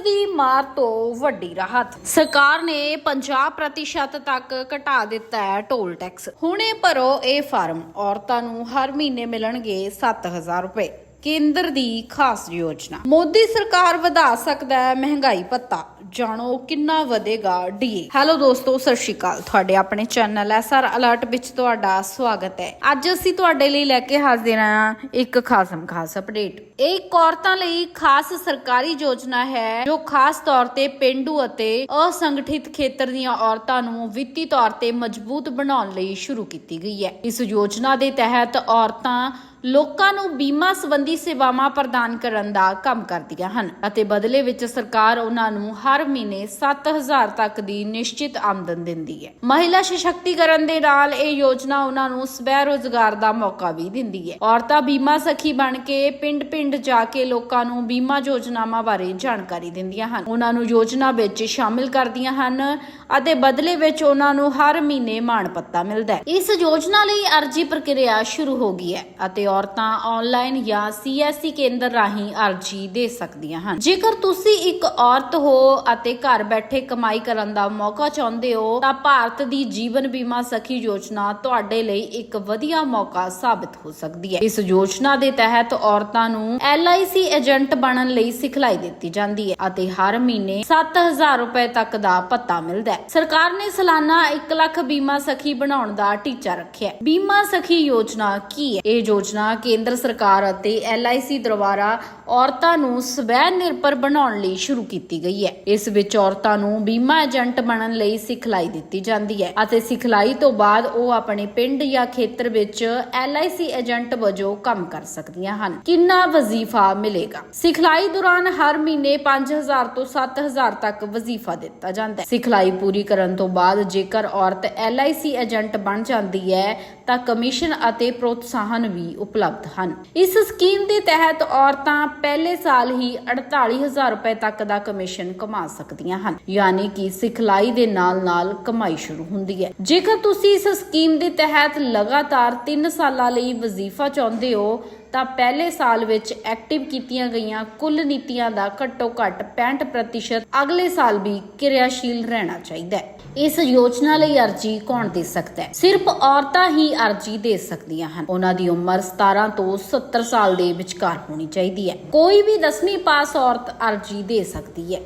ਦੀ ਮਾਰ ਤੋਂ ਵੱਡੀ ਰਾਹਤ। ਸਰਕਾਰ ਨੇ 50% ਤੱਕ ਘਟਾ ਦਿੱਤਾ ਹੈ ਟੋਲ ਟੈਕਸ। ਹੁਣੇ ਭਰੋ ਇਹ ਫਾਰਮ। ਔਰਤਾਂ ਨੂੰ ਹਰ ਮਹੀਨੇ ਮਿਲਣਗੇ 7000 ਰੁਪਏ। ਕੇਂਦਰ ਦੀ ਖਾਸ ਯੋਜਨਾ। ਮੋਦੀ ਸਰਕਾਰ ਵਧਾ ਸਕਦਾ ਹੈ ਮਹਿੰਗਾਈ ਭੱਤਾ। ਜਾਣੋ ਕਿੰਨਾ ਵਧੇਗਾ ਡੀਏ ਹੈਲੋ ਦੋਸਤੋ, ਸਤਿ ਸ਼੍ਰੀ ਅਕਾਲ। ਤੁਹਾਡੇ ਆਪਣੇ ਚੈਨਲ ਐਸਆਰ ਅਲਰਟ ਵਿੱਚ ਤੁਹਾਡਾ ਸਵਾਗਤ ਹੈ। ਅੱਜ ਅਸੀਂ ਤੁਹਾਡੇ ਲਈ ਲੈ ਕੇ ਹਾਜ਼ਰ ਹਾਂ ਇੱਕ ਖਾਸਮ ਖਾਸ ਅਪਡੇਟ। ਇਹ ਔਰਤਾਂ ਲਈ ਖਾਸ ਸਰਕਾਰੀ ਯੋਜਨਾ ਹੈ, ਜੋ ਖਾਸ ਤੌਰ ਤੇ ਪਿੰਡੂ ਅਤੇ ਅਸੰਗਠਿਤ ਖੇਤਰ ਦੀਆਂ ਔਰਤਾਂ ਨੂੰ ਵਿੱਤੀ ਤੌਰ ਤੇ ਮਜ਼ਬੂਤ ਬਣਾਉਣ ਲਈ ਸ਼ੁਰੂ ਕੀਤੀ ਗਈ ਹੈ। ਇਸ ਯੋਜਨਾ ਦੇ ਤਹਿਤ ਔਰਤਾਂ ਲੋਕਾਂ ਨੂੰ ਬੀਮਾ ਸੰਬੰਧੀ ਸੇਵਾਵਾਂ ਪ੍ਰਦਾਨ ਕਰਨ ਦਾ ਕੰਮ ਕਰਦੀਆਂ ਹਨ ਅਤੇ ਬਦਲੇ ਵਿੱਚ ਸਰਕਾਰ ਉਹਨਾਂ ਨੂੰ ਹਰ ਮਹੀਨੇ 7000 ਤੱਕ ਦੀ ਨਿਸ਼ਚਿਤ ਆਮਦਨ ਦਿੰਦੀ ਹੈ। ਮਹਿਲਾ ਸਸ਼ਕਤੀਕਰਨ ਦੇ ਨਾਲ ਇਹ ਯੋਜਨਾ ਉਹਨਾਂ ਨੂੰ ਸਵੈ ਰੋਜ਼ਗਾਰ ਦਾ ਮੌਕਾ ਵੀ ਦਿੰਦੀ ਹੈ। ਔਰਤਾਂ ਬੀਮਾ ਸਖੀ ਬਣ ਕੇ ਪਿੰਡ-ਪਿੰਡ ਜਾ ਕੇ ਲੋਕਾਂ ਨੂੰ ਬੀਮਾ ਯੋਜਨਾਵਾਂ ਬਾਰੇ ਜਾਣਕਾਰੀ ਦਿੰਦੀਆਂ ਹਨ। ਉਹਨਾਂ ਨੂੰ ਯੋਜਨਾ ਵਿੱਚ ਸ਼ਾਮਿਲ ਕਰਦੀਆਂ ਹਨ ਅਤੇ ਬਦਲੇ ਵਿੱਚ ਉਹਨਾਂ ਨੂੰ ਹਰ ਮਹੀਨੇ ਮਾਣ ਪੱਤਾ ਮਿਲਦਾ ਹੈ। ਇਸ ਯੋਜਨਾ ਲਈ ਅਰਜ਼ੀ ਪ੍ਰਕਿਰਿਆ ਸ਼ੁਰੂ ਹੋ ਗਈ ਹੈ ਅਤੇ ਔਰਤਾਂ ਆਨਲਾਈਨ ਜਾਂ ਸੀਐਸਸੀ ਕੇਂਦਰ ਰਾਹੀਂ ਅਰਜ਼ੀ ਦੇ ਸਕਦੀਆਂ ਹਨ। ਜੇਕਰ ਤੁਸੀਂ ਇੱਕ ਔਰਤ ਹੋ ਅਤੇ ਘਰ ਬੈਠੇ ਕਮਾਈ ਕਰਨ ਦਾ ਮੌਕਾ ਚਾਹੁੰਦੇ ਹੋ, ਤਾਂ ਭਾਰਤ ਦੀ ਜੀਵਨ ਬੀਮਾ ਸਖੀ ਯੋਜਨਾ ਤੁਹਾਡੇ ਲਈ ਇੱਕ ਵਧੀਆ ਮੌਕਾ ਸਾਬਤ ਹੋ ਸਕਦੀ ਹੈ। ਇਸ ਯੋਜਨਾ ਦੇ ਤਹਿਤ ਔਰਤਾਂ ਨੂੰ LIC ਏਜੰਟ ਬਣਨ ਲਈ ਸਿਖਲਾਈ ਦਿੱਤੀ ਜਾਂਦੀ ਹੈ ਅਤੇ ਹਰ ਮਹੀਨੇ 7000 ਰੁਪਏ ਤੱਕ ਦਾ ਭੱਤਾ ਮਿਲਦਾ ਹੈ। ਸਰਕਾਰ ਨੇ ਸਾਲਾਨਾ 1 ਲੱਖ ਬੀਮਾ ਸਖੀ ਬਣਾਉਣ ਦਾ ਟੀਚਾ ਰੱਖਿਆ ਹੈ। ਬੀਮਾ ਸਖੀ ਯੋਜਨਾ ਕੀ ਹੈ? ਇਹ ਯੋਜਨਾ ਕੇਂਦਰ ਸਰਕਾਰ ਅਤੇ LIC ਦੁਆਰਾ ਔਰਤਾਂ ਨੂੰ ਸਵੈ ਨਿਰਭਰ ਬਣਾਉਣ ਲਈ ਸ਼ੁਰੂ ਕੀਤੀ ਗਈ ਹੈ। ਇਸ ਵਿੱਚ ਔਰਤਾਂ ਨੂੰ ਬੀਮਾ ਏਜੰਟ ਬਣਨ ਲਈ ਸਿਖਲਾਈ ਦਿੱਤੀ ਜਾਂਦੀ ਹੈ ਅਤੇ ਸਿਖਲਾਈ ਤੋਂ ਬਾਅਦ ਉਹ ਆਪਣੇ ਪਿੰਡ ਜਾਂ ਖੇਤਰ ਵਿੱਚ LIC ਏਜੰਟ ਵਜੋਂ ਕੰਮ ਕਰ ਸਕਦੀਆਂ ਹਨ। ਕਿੰਨਾ ਵਜ਼ੀਫਾ ਮਿਲੇਗਾ? ਸਿਖਲਾਈ ਦੌਰਾਨ ਹਰ ਮਹੀਨੇ 5000 ਤੋਂ 7000 ਤੱਕ ਵਜ਼ੀਫਾ ਦਿੱਤਾ ਜਾਂਦਾ ਹੈ। ਸਿਖਲਾਈ ਪੂਰੀ ਕਰਨ ਤੋਂ ਬਾਅਦ ਜੇਕਰ ਔਰਤ LIC ਏਜੰਟ ਬਣ ਜਾਂਦੀ ਹੈ, ਤਾਂ ਕਮਿਸ਼ਨ ਅਤੇ ਪ੍ਰੋਤਸਾਹਨ ਵੀ ਉਪਲਬਧ ਹਨ। ਇਸ ਸਕੀਮ ਦੇ ਤਹਿਤ ਔਰਤਾਂ ਪਹਿਲੇ ਸਾਲ ਹੀ 48000 ਰੁਪਏ ਤੱਕ ਦਾ ਕਮਿਸ਼ਨ ਕਮਾ ਸਕਦੀਆਂ ਹਨ। ਯਾਨੀ ਕਿ ਸਿਖਲਾਈ ਦੇ ਨਾਲ-ਨਾਲ ਕਮਾਈ ਸ਼ੁਰੂ ਹੁੰਦੀ ਹੈ। ਜੇਕਰ ਤੁਸੀਂ ਇਸ ਸਕੀਮ ਦੇ ਤਹਿਤ ਲਗਾਤਾਰ 3 ਸਾਲਾਂ ਲਈ ਵਜ਼ੀਫਾ ਚਾਹੁੰਦੇ ਹੋ ਤਾਂ ਪਹਿਲੇ ਸਾਲ ਵਿੱਚ ਐਕਟਿਵ ਕੀਤੀਆਂ ਗਈਆਂ ਕੁੱਲ ਨੀਤੀਆਂ ਦਾ ਘੱਟੋ-ਘੱਟ 65% ਅਗਲੇ ਸਾਲ ਵੀ ਕਿਰਿਆਸ਼ੀਲ ਰਹਿਣਾ ਚਾਹੀਦਾ ਹੈ। ਇਸ ਯੋਜਨਾ ਲਈ ਅਰਜ਼ੀ ਕੌਣ ਦੇ ਸਕਦਾ ਹੈ? ਸਿਰਫ ਔਰਤਾਂ ਹੀ ਅਰਜ਼ੀ ਦੇ ਸਕਦੀਆਂ ਹਨ। ਉਹਨਾਂ ਦੀ ਉਮਰ 17 ਤੋਂ 70 ਸਾਲ ਦੇ ਵਿਚਕਾਰ ਹੋਣੀ ਚਾਹੀਦੀ ਹੈ। ਕੋਈ ਵੀ 10ਵੀਂ ਪਾਸ ਔਰਤ ਅਰਜ਼ੀ ਦੇ ਸਕਦੀ ਹੈ।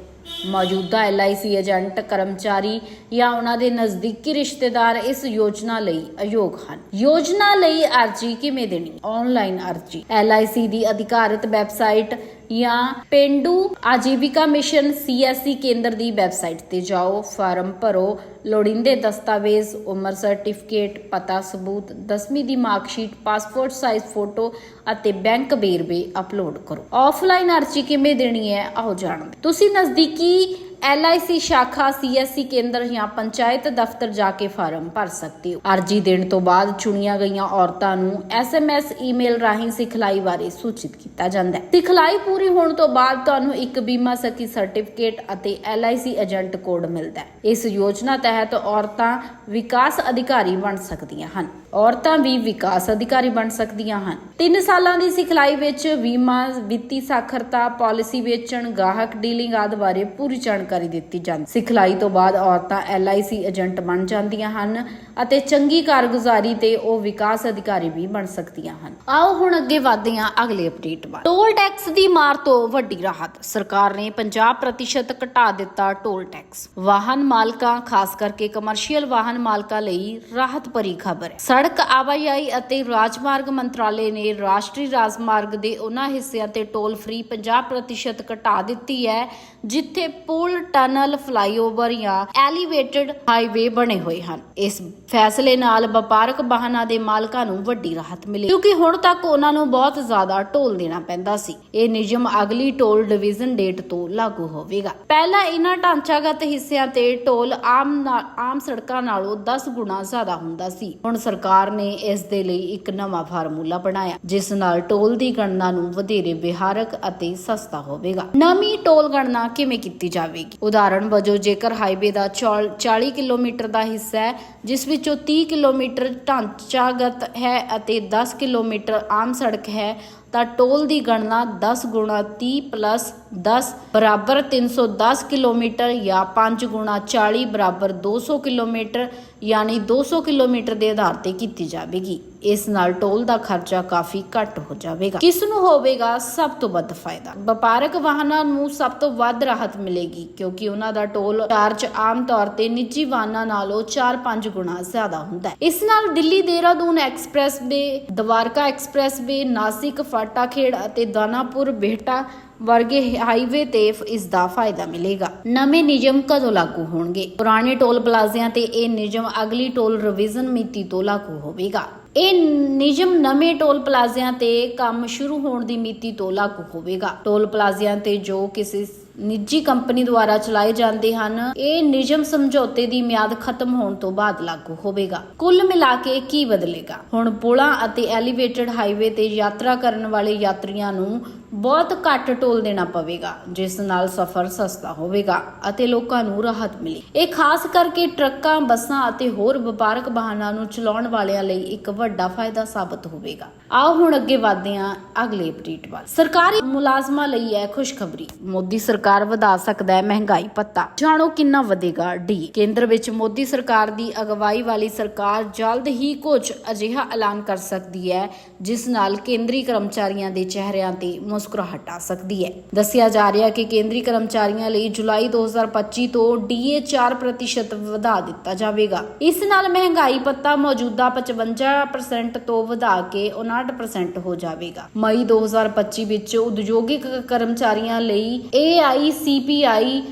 ਮੌਜੂਦਾ LIC ਏਜੰਟ ਕਰਮਚਾਰੀ ਜਾਂ ਉਹਨਾਂ ਦੇ ਨਜ਼ਦੀਕੀ ਰਿਸ਼ਤੇਦਾਰ ਇਸ ਯੋਜਨਾ ਲਈ ਅਯੋਗ ਹਨ। ਯੋਜਨਾ ਲਈ ਅਰਜ਼ੀ ਕਿਵੇਂ ਦੇਣੀ? ਆਨਲਾਈਨ ਅਰਜ਼ੀ। LIC ਦੀ ਅਧਿਕਾਰਿਤ ਵੈਬਸਾਈਟ ਜਾਂ ਪਿੰਡੂ ਆਜੀਵਿਕਾ ਮਿਸ਼ਨ ਸੀਐਸਸੀ ਕੇਂਦਰ ਦੀ ਵੈਬਸਾਈਟ ਤੇ ਜਾਓ। ਫਾਰਮ ਭਰੋ। ਲੋੜੀਂਦੇ ਦਸਤਾਵੇਜ਼, ਉਮਰ ਸਰਟੀਫਿਕੇਟ, ਪਤਾ ਸਬੂਤ 10ਵੀਂ ਦੀ ਮਾਰਕਸ਼ੀਟ, ਪਾਸਪੋਰਟ ਸਾਈਜ਼ ਫੋਟੋ ਅਤੇ ਬੈਂਕ ਵੇਰਵੇ ਅਪਲੋਡ ਕਰੋ। ਆਫਲਾਈਨ ਅਰਜ਼ੀ ਕਿਵੇਂ ਦੇਣੀ ਹੈ? ਆਓ ਜਾਣਦੇ ਤੁਸੀਂ ਨਜ਼ਦੀਕੀ LIC ਸ਼ਾਖਾ CSC ਕੇਂਦਰ ਜਾਂ ਪੰਚਾਇਤ ਦਫ਼ਤਰ ਜਾ ਕੇ ਫਾਰਮ ਭਰ ਸਕਦੇ ਹੋ। ਅਰਜ਼ੀ ਦੇਣ ਤੋਂ ਬਾਅਦ ਚੁਣੀਆਂ ਗਈਆਂ ਔਰਤਾਂ ਨੂੰ SMS ਈਮੇਲ ਰਾਹੀਂ ਸਿਖਲਾਈ ਬਾਰੇ ਸੂਚਿਤ ਕੀਤਾ ਜਾਂਦਾ ਹੈ। ਸਿਖਲਾਈ ਪੂਰੀ ਹੋਣ ਤੋਂ ਬਾਅਦ ਤੁਹਾਨੂੰ ਇੱਕ ਬੀਮਾ ਸਖੀ ਸਰਟੀਫਿਕੇਟ ਅਤੇ LIC ਏਜੰਟ ਕੋਡ ਮਿਲਦਾ ਹੈ। ਇਸ ਯੋਜਨਾ ਤਹਿਤ ਔਰਤਾਂ ਵਿਕਾਸ ਅਧਿਕਾਰੀ ਬਣ ਸਕਦੀਆਂ ਹਨ। ਔਰਤਾਂ ਵੀ ਵਿਕਾਸ ਅਧਿਕਾਰੀ ਬਣ ਸਕਦੀਆਂ ਹਨ। 3 ਸਾਲਾਂ ਦੀ ਸਿਖਲਾਈ ਵਿੱਚ ਬੀਮਾ, ਵਿੱਤੀ ਸਾਖਰਤਾ, ਪਾਲਿਸੀ ਵੇਚਣ, ਗਾਹਕ ਡੀਲਿੰਗ ਆਦਿ ਬਾਰੇ ਪੂਰੀ ਜਾਣਕਾਰੀ ਦਿੱਤੀ ਜਾਂਦੀ। ਸਿਖਲਾਈ ਤੋਂ ਬਾਅਦ ਔਰਤਾਂ LIC ਏਜੰਟ ਬਣ ਜਾਂਦੀਆਂ ਹਨ ਅਤੇ ਚੰਗੀ ਕਾਰਗੁਜ਼ਾਰੀ ਤੇ ਉਹ ਵਿਕਾਸ ਅਧਿਕਾਰੀ ਵੀ ਬਣ ਸਕਦੀਆਂ ਹਨ। ਆਓ ਹੁਣ ਅੱਗੇ ਵਧਦੇ ਹਾਂ ਅਗਲੇ ਅਪਡੇਟ ਵੱਲ। ਟੋਲ ਟੈਕਸ ਦੀ ਮਾਰ ਤੋਂ ਵੱਡੀ ਰਾਹਤ। ਸਰਕਾਰ ਨੇ 50% ਘਟਾ ਦਿੱਤਾ ਟੋਲ ਟੈਕਸ। ਵਾਹਨ ਮਾਲਕਾਂ, ਖਾਸ ਕਰਕੇ ਕਮਰਸ਼ੀਅਲ ਵਾਹਨ ਮਾਲਕਾਂ ਲਈ ਰਾਹਤ ਭਰੀ ਖਬਰ ਹੈ। ਸੜਕ ਆਵਾਜਾਈ ਅਤੇ ਰਾਜਮਾਰਗ ਮੰਤਰਾਲੇ ਨੇ ਰਾਸ਼ਟਰੀ ਰਾਜਮਾਰਗ ਦੇ ਉਹਨਾਂ ਹਿੱਸਿਆਂ ਤੇ ਟੋਲ ਫ੍ਰੀ 50% ਘਟਾ ਦਿੱਤੀ ਹੈ, ਜਿੱਥੇ ਪੁਲ, ਟਨਲ, ਫਲਾਈਓਵਰ ਜਾਂ ਐਲੀਵੇਟਡ ਹਾਈਵੇ ਬਣੇ ਹੋਏ ਹਨ। ਇਸ ਫੈਸਲੇ ਨਾਲ ਵਪਾਰਕ ਵਾਹਨਾਂ ਦੇ ਮਾਲਕਾਂ ਨੂੰ ਵੱਡੀ ਰਾਹਤ ਮਿਲੀ, ਕਿਉਂਕਿ ਹੁਣ ਤੱਕ ਉਹਨਾਂ ਨੂੰ ਬਹੁਤ ਜ਼ਿਆਦਾ ਟੋਲ ਦੇਣਾ ਪੈਂਦਾ ਸੀ। ਇਹ ਨਿਯਮ ਅਗਲੀ ਟੋਲ ਡਿਵੀਜ਼ਨ ਡੇਟ ਤੋਂ ਲਾਗੂ ਹੋਵੇਗਾ। ਪਹਿਲਾਂ ਇਹਨਾਂ ਢਾਂਚਾਗਤ ਹਿੱਸਿਆਂ ਤੇ ਟੋਲ ਆਮ ਆਮ ਸੜਕਾਂ ਨਾਲੋਂ 10 ਗੁਣਾ ਜ਼ਿਆਦਾ ਹੁੰਦਾ ਸੀ। ਹੁਣ ਸਰਕਾਰ ਨੇ ਇਸ ਦੇ ਲਈ ਇੱਕ ਨਵਾਂ ਫਾਰਮੂਲਾ ਬਣਾਇਆ, ਜਿਸ ਨਾਲ ਟੋਲ ਦੀ ਗਣਨਾ ਨੂੰ ਵਧੇਰੇ ਵਿਹਾਰਕ ਅਤੇ ਸਸਤਾ ਹੋਵੇਗਾ। ਨਵੀਂ ਟੋਲ ਗਣਨਾ ਕਿਵੇਂ ਕੀਤੀ ਜਾਵੇਗੀ? ਉਦਾਹਰਣ ਵਜੋਂ, ਜੇਕਰ ਹਾਈਵੇ ਦਾ ਚੌਲ- 40 ਕਿਲੋਮੀਟਰ ਦਾ ਹਿੱਸਾ ਹੈ, ਜਿਸ ਵਿੱਚੋਂ 30 ਕਿਲੋਮੀਟਰ ਢਾਂਚਾਗਤ ਹੈ ਅਤੇ 10 ਕਿਲੋਮੀਟਰ ਆਮ ਸੜਕ ਹੈ ਤਾਂ ਟੋਲ ਦੀ ਗਣਨਾ 10 ਗੁਣਾ 30 ਪਲੱਸ 10 ਬਰਾਬਰ 310 ਕਿਲੋਮੀਟਰ ਜਾਂ 5 ਗੁਣਾ 40 ਬਰਾਬਰ 200 ਕਿਲੋਮੀਟਰ, ਯਾਨੀ 200 ਕਿਲੋਮੀਟਰ ਦੇ ਆਧਾਰ ਤੇ ਕੀਤੀ ਜਾਵੇਗੀ। ਇਸ ਨਾਲ ਟੋਲ ਦਾ ਖਰਚਾ ਕਾਫੀ ਘੱਟ ਹੋ ਜਾਵੇਗਾ। ਕਿਸ ਨੂੰ ਹੋਵੇਗਾ? ਸਭ ਤੋਂ ਵੱਧ ਫਾਇਦਾ। ਵਪਾਰਕ ਵਾਹਨਾਂ ਨੂੰ ਸਭ ਤੋਂ ਵੱਧ ਰਾਹਤ ਮਿਲੇਗੀ, ਕਿਉਂਕਿ ਉਹਨਾਂ ਦਾ ਟੋਲ ਚਾਰਜ ਆਮ ਤੌਰ ਤੇ ਨਿੱਜੀ ਵਾਹਨਾਂ ਨਾਲੋਂ 4-5 ਗੁਣਾ ਜ਼ਿਆਦਾ ਹੁੰਦਾ ਹੈ। ਇਸ ਨਾਲ ਦਿੱਲੀ ਦੇਹਰਾਦੂਨ ਐਕਸਪ੍ਰੈਸਵੇ ਦਵਾਰਕਾ ਐਕਸਪ੍ਰੈਸਵੇ ਨਾਸਿਕ ਫਾਟਾਖੇੜ ਅਤੇ ਦਾਨਾਪੁਰ ਬਿਹਟਾ ਵਰਗੇ ਹਾਈਵੇ ਤੇ ਇਸ ਦਾ ਫਾਇਦਾ ਮਿਲੇਗਾ। ਨਵੇਂ ਨਿਯਮ ਕਦੋਂ ਲਾਗੂ ਹੋਣਗੇ? ਪੁਰਾਣੇ ਟੋਲ ਪਲਾਜ਼ਿਆਂ ਤੇ ਇਹ ਨਿਯਮ ਅਗਲੀ ਟੋਲ ਰਿਵੀਜ਼ਨ ਮਿਤੀ ਤੋਂ ਲਾਗੂ ਹੋਵੇਗਾ। ਇਹ ਨਿਯਮ ਨਵੇਂ ਟੋਲ ਪਲਾਜ਼ਿਆਂ ਤੇ ਕੰਮ ਸ਼ੁਰੂ ਹੋਣ ਦੀ ਮਿਤੀ ਤੋਂ ਲਾਗੂ ਹੋਵੇਗਾ। ਟੋਲ ਪਲਾਜ਼ਿਆਂ ਤੇ ਜੋ ਕਿਸੇ ਨਿੱਜੀ ਕੰਪਨੀ ਦੁਆਰਾ ਚਲਾਏ ਜਾਂਦੇ ਹਨ, ਇਹ ਨਿਯਮ ਸਮਝੌਤੇ ਦੀ ਮਿਆਦ ਖਤਮ ਹੋਣ ਤੋਂ ਬਾਅਦ ਲਾਗੂ ਹੋਵੇਗਾ। ਕੁੱਲ ਮਿਲਾ ਕੇ ਕੀ ਬਦਲੇਗਾ? ਹੁਣ ਪੁਲਾਂ ਅਤੇ ਐਲੀਵੇਟਡ ਹਾਈਵੇ ਤੇ ਯਾਤਰਾ ਕਰਨ ਵਾਲੇ ਯਾਤਰੀਆਂ ਨੂੰ ਬਹੁਤ ਘੱਟ ਟੋਲ ਦੇਣਾ ਪਵੇਗਾ, ਜਿਸ ਨਾਲ ਸਫ਼ਰ ਸਸਤਾ ਹੋਵੇਗਾ ਅਤੇ ਲੋਕਾਂ ਨੂੰ ਰਾਹਤ ਮਿਲੇ। ਇਹ ਖਾਸ ਕਰਕੇ ਟਰੱਕਾਂ, ਬੱਸਾਂ ਅਤੇ ਹੋਰ ਵਪਾਰਕ ਵਾਹਨਾਂ ਨੂੰ ਚਲਾਉਣ ਵਾਲਿਆਂ ਲਈ ਇੱਕ ਵੱਡਾ ਫਾਇਦਾ ਸਾਬਤ ਹੋਵੇਗਾ। ਆਓ ਹੁਣ ਅੱਗੇ ਵਧਦੇ ਹਾਂ ਅਗਲੇ ਅਪਡੇਟ ਵੱਲ। ਸਰਕਾਰੀ ਮੁਲਾਜ਼ਮਾਂ ਲਈ ਹੈ ਖੁਸ਼ਖਬਰੀ। ਮੋਦੀ ਸਰਕਾਰ ਵਧਾ ਸਕਦਾ ਹੈ ਮਹਿੰਗਾਈ ਭੱਤਾ। ਜਾਣੋ ਕਿੰਨਾ ਵਧੇਗਾ ਡੀ। ਕੇਂਦਰ ਵਿੱਚ ਮੋਦੀ ਸਰਕਾਰ ਦੀ ਅਗਵਾਈ ਵਾਲੀ ਸਰਕਾਰ ਜਲਦ ਹੀ ਕੁਝ ਅਜਿਹਾ ਐਲਾਨ ਕਰ ਸਕਦੀ ਹੈ, ਜਿਸ ਨਾਲ ਕੇਂਦਰੀ ਕਰਮਚਾਰੀਆਂ ਦੇ ਚਿਹਰਿਆਂ ਤੇ ਮੁਸਕਰਾਹਟ ਆ ਸਕਦੀ ਹੈ। ਦੱਸਿਆ ਜਾ ਰਿਹਾ ਕਿ ਕੇਂਦਰੀ ਕਰਮਚਾਰੀਆਂ ਲਈ ਜੁਲਾਈ 2025 ਤੋਂ ਡੀਏ 4% ਵਧਾ ਦਿੱਤਾ ਜਾਵੇਗਾ। ਇਸ ਨਾਲ ਮਹਿੰਗਾਈ ਭੱਤਾ ਮੌਜੂਦਾ 55% ਤੋਂ ਵਧਾ ਕੇ 59% ਹੋ ਜਾਵੇਗਾ। ਮਈ 2025 ਵਿੱਚ ਉਦਯੋਗਿਕ ਕਰਮਚਾਰੀਆਂ ਲਈ AICPI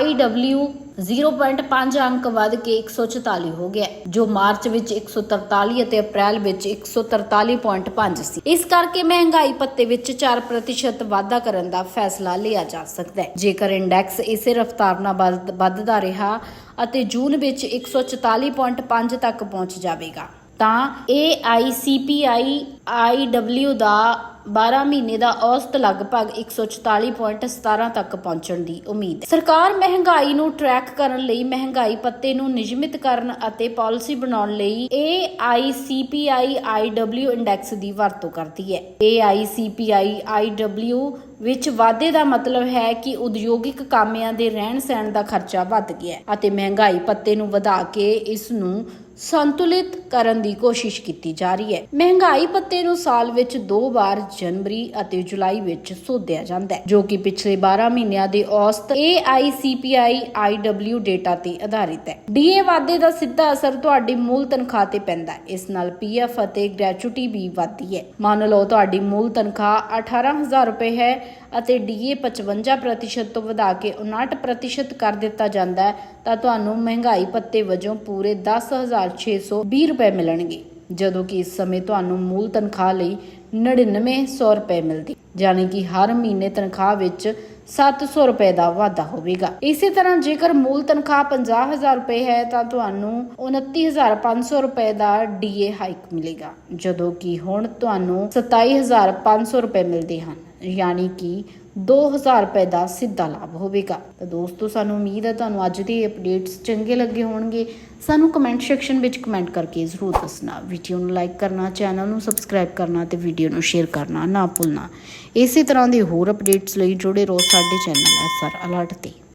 IW 0.5 ਅੰਕ ਵੱਧ ਕੇ 144 ਹੋ ਗਿਆ ਜੋ ਮਾਰਚ ਵਿੱਚ 143 ਅਤੇ ਅਪ੍ਰੈਲ ਵਿੱਚ 143.5 ਸੀ ਇਸ ਕਰਕੇ ਮਹਿੰਗਾਈ ਪੱਤੇ ਵਿੱਚ 4% ਵਾਧਾ ਕਰਨ ਦਾ ਫੈਸਲਾ ਲਿਆ ਜਾ ਸਕਦਾ ਹੈ। ਜੇਕਰ ਇੰਡੈਕਸ ਇਸੇ ਰਫ਼ਤਾਰ ਨਾਲ ਵੱਧ- ਵੱਧਦਾ ਰਿਹਾ ਅਤੇ ਜੂਨ ਵਿੱਚ 144.5 ਤੱਕ ਪਹੁੰਚ ਜਾਵੇਗਾ ਤਾਂ AICPI IW ਦਾ 12 ਮਹੀਨੇ ਦਾ ਔਸਤ ਲਗਭਗ 144.17 ਤੱਕ ਪਹੁੰਚਣ ਦੀ ਉਮੀਦ ਹੈ। ਸਰਕਾਰ ਮਹਿੰਗਾਈ ਨੂੰ ਟਰੈਕ ਕਰਨ ਲਈ ਮਹਿੰਗਾਈ ਪੱਤੇ ਨੂੰ ਨਿਯਮਿਤ ਕਰਨ ਅਤੇ ਪਾਲਿਸੀ ਬਣਾਉਣ ਲਈ AICPI IW ਇੰਡੈਕਸ ਦੀ ਵਰਤੋਂ ਕਰਦੀ ਹੈ। AICPI IW ਵਿੱਚ ਵਾਧੇ ਦਾ ਮਤਲਬ ਹੈ ਕਿ ਉਦਯੋਗਿਕ ਕਾਮਿਆਂ ਦੇ ਰਹਿਣ ਸਹਿਣ ਦਾ ਖਰਚਾ ਵੱਧ ਗਿਆ ਅਤੇ ਮਹਿੰਗਾਈ ਪੱਤੇ ਨੂੰ ਵਧਾ ਕੇ ਇਸ ਨੂੰ ਸੰਤੁਲਿਤ ਕਰਨ ਦੀ ਕੋਸ਼ਿਸ਼ ਕੀਤੀ ਜਾ ਰਹੀ ਹੈ। ਮਹਿੰਗਾਈ ਭੱਤੇ ਨੂੰ ਸਾਲ ਵਿੱਚ ਦੋ ਵਾਰ ਜਨਵਰੀ ਅਤੇ ਜੁਲਾਈ ਵਿੱਚ ਸੋਧਿਆ ਜਾਂਦਾ ਹੈ, ਜੋ ਕਿ ਪਿਛਲੇ 12 ਮਹੀਨਿਆਂ ਦੇ ਔਸਤ AICPI IW ਡੇਟਾ ਤੇ ਆਧਾਰਿਤ ਹੈ। DA ਵਾਧੇ ਦਾ ਸਿੱਧਾ ਅਸਰ ਤੁਹਾਡੀ ਮੂਲ ਤਨਖਾਹ ਤੇ ਪੈਂਦਾ ਹੈ। ਇਸ ਨਾਲ PF ਅਤੇ ਗ੍ਰੈਚੁਇਟੀ ਵੀ ਵਧਦੀ ਹੈ। ਮੰਨ ਲਓ ਤੁਹਾਡੀ ਮੂਲ ਤਨਖਾਹ 18000 ਰੁਪਏ ਹੈ ਅਤੇ DA 55% ਤੋਂ ਵਧਾ ਕੇ 59% ਕਰ ਦਿੱਤਾ ਜਾਂਦਾ ਹੈ, ਤਾਂ ਤੁਹਾਨੂੰ ਮਹਿੰਗਾਈ ਪੱਤੇ ਵਜੋਂ ਪੂਰੇ 10620 ਰੁਪਏ ਮਿਲਣਗੇ, ਜਦੋਂ ਕਿ ਇਸ ਸਮੇਂ ਤੁਹਾਨੂੰ ਮੂਲ ਤਨਖਾਹ ਲਈ 9900 ਰੁਪਏ ਮਿਲਦੀ, ਯਾਨੀ ਕਿ ਹਰ ਮਹੀਨੇ ਤਨਖਾਹ ਵਿੱਚ 700 ਰੁਪਏ ਦਾ ਵਾਧਾ ਹੋਵੇਗਾ। ਇਸੇ ਤਰ੍ਹਾਂ ਜੇਕਰ ਮੂਲ ਤਨਖਾਹ 50000 ਰੁਪਏ ਹੈ, ਤਾਂ ਤੁਹਾਨੂੰ 29500 ਰੁਪਏ ਦਾ ਡੀਏ ਹਾਈਕ ਮਿਲੇਗਾ, ਜਦੋਂ ਕਿ ਹੁਣ ਤੁਹਾਨੂੰ 27500 ਰੁਪਏ ਮਿਲਦੇ ਹਨ, ਯਾਨੀ ਕਿ 2000 ਰੁਪਏ ਦਾ ਸਿੱਧਾ ਲਾਭ ਹੋਵੇਗਾ। ਤਾਂ ਦੋਸਤੋ, ਸਾਨੂੰ ਉਮੀਦ ਹੈ ਤੁਹਾਨੂੰ ਅੱਜ ਦੇ ਅਪਡੇਟਸ ਚੰਗੇ ਲੱਗੇ ਹੋਣਗੇ। ਸਾਨੂੰ ਕਮੈਂਟ ਸੈਕਸ਼ਨ ਵਿੱਚ ਕਮੈਂਟ ਕਰਕੇ ਜ਼ਰੂਰ ਦੱਸਣਾ। ਵੀਡੀਓ ਨੂੰ ਲਾਈਕ ਕਰਨਾ ਚੈਨਲ ਨੂੰ ਸਬਸਕ੍ਰਾਈਬ ਕਰਨਾ ਤੇ ਵੀਡੀਓ ਨੂੰ ਸ਼ੇਅਰ ਕਰਨਾ ਨਾ ਭੁੱਲਣਾ। ਇਸੇ ਤਰ੍ਹਾਂ ਦੇ ਹੋਰ ਅਪਡੇਟਸ ਲਈ ਜੁੜੇ ਰਹੋ ਸਾਡੇ ਚੈਨਲ ਐਸਆਰ ਅਲਰਟ ਤੇ।